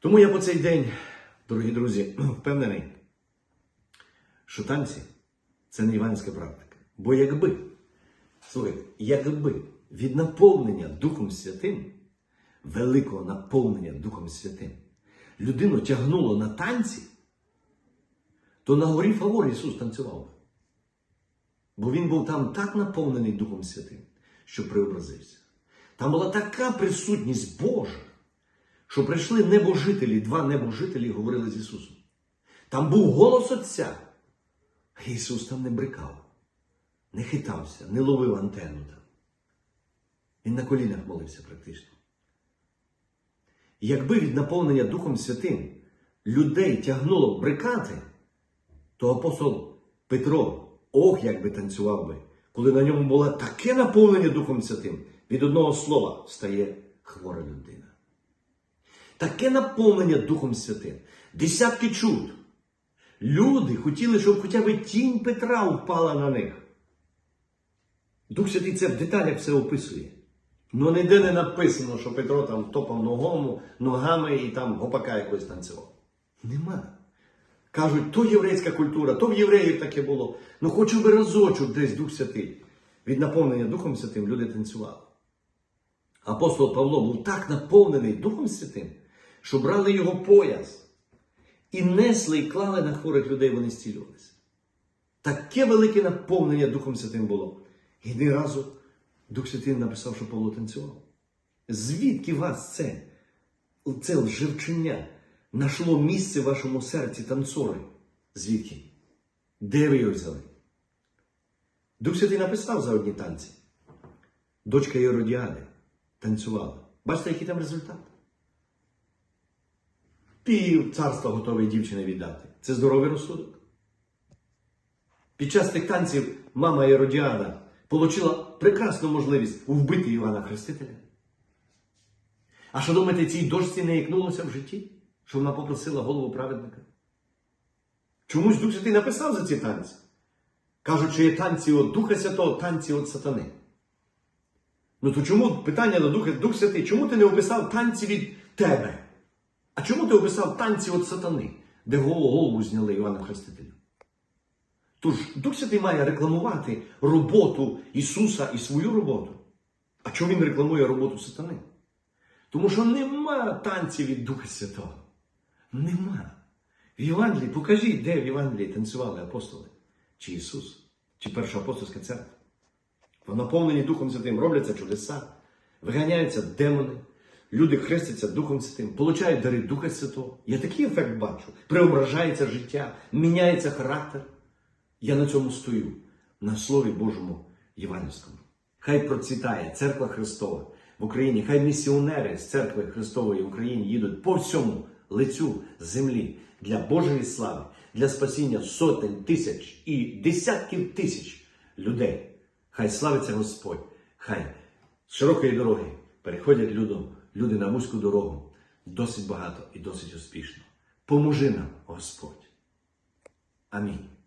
Тому я по цей день, дорогі друзі, впевнений, що танці це не іванська практика. Бо якби, слухайте, якби від наповнення Духом Святим, великого наповнення Духом Святим, людину тягнуло на танці, то на горі Фавор Ісус танцював. Бо він був там так наповнений Духом Святим, що преобразився. Там була така присутність Божа, що прийшли небожителі, два небожителі говорили з Ісусом. Там був голос Отця. А Ісус там не брикав, не хитався, не ловив антенну там. Він на колінах молився практично. Якби від наповнення Духом Святим людей тягнуло брикати, то апостол Петро, ох, як би танцював би, коли на ньому було таке наповнення Духом Святим, від одного слова стає хвора людина. Таке наповнення Духом Святим, десятки чуд. Люди хотіли, щоб хоча б тінь Петра впала на них. Дух Святий це в деталях все описує. Ну ніде не написано, що Петро там топав ногому, ногами і там гопака якось танцював. Нема. Кажуть, то єврейська культура, то в євреїв таке було. Ну хочу би разочок десь Дух Святий. Від наповнення Духом Святим люди танцювали. Апостол Павло був так наповнений Духом Святим, що брали його пояс і несли і клали на хворих людей, вони зцілювалися. Таке велике наповнення Духом Святим було. І ні разу Дух Святий написав, що Павло танцював. Звідки вас це? Це лжевчення нашло місце в вашому серці танцори? Звідки? Де ви його взяли? Дух Святий написав за одні танці. Дочка Єродіади танцювала. Бачите, який там результат? Пів царства готовий дівчині віддати. Це здоровий розсудок. Під час тих танців мама Єродіада отримала прекрасну можливість вбити Івана Хрестителя. А що думаєте, цій дошці не ікнулося в житті, що вона попросила голову праведника? Чомусь Дух Святий написав за ці танці. Кажуть, що є танці від Духа Святого, танці від сатани. Ну то чому питання до Духа Дух Святий, чому ти не описав танці від тебе? А чому ти описав танці від сатани, де голову, зняли Івана Хрестителя? Тож Дух Святий має рекламувати роботу Ісуса і свою роботу. А чому Він рекламує роботу сатани? Тому що нема танців від Духа Святого. Нема. В Євангелії, покажіть, де в Євангелії танцювали апостоли? Чи Ісус, чи Перша апостольська церква. В наповненні Духом Святим робляться чудеса, виганяються демони, люди хрестяться Духом Святим, получають дари Духа Святого. Я такий ефект бачу. Преображається життя, міняється характер. Я на цьому стою, на Слові Божому Євангельському. Хай процвітає церква Христова в Україні, хай місіонери з церкви Христової в Україні їдуть по всьому лицю землі для Божої слави, для спасіння сотень тисяч і десятків тисяч людей. Хай славиться Господь, хай з широкої дороги переходять людям, люди на вузьку дорогу досить багато і досить успішно. Поможи нам, Господь. Амінь.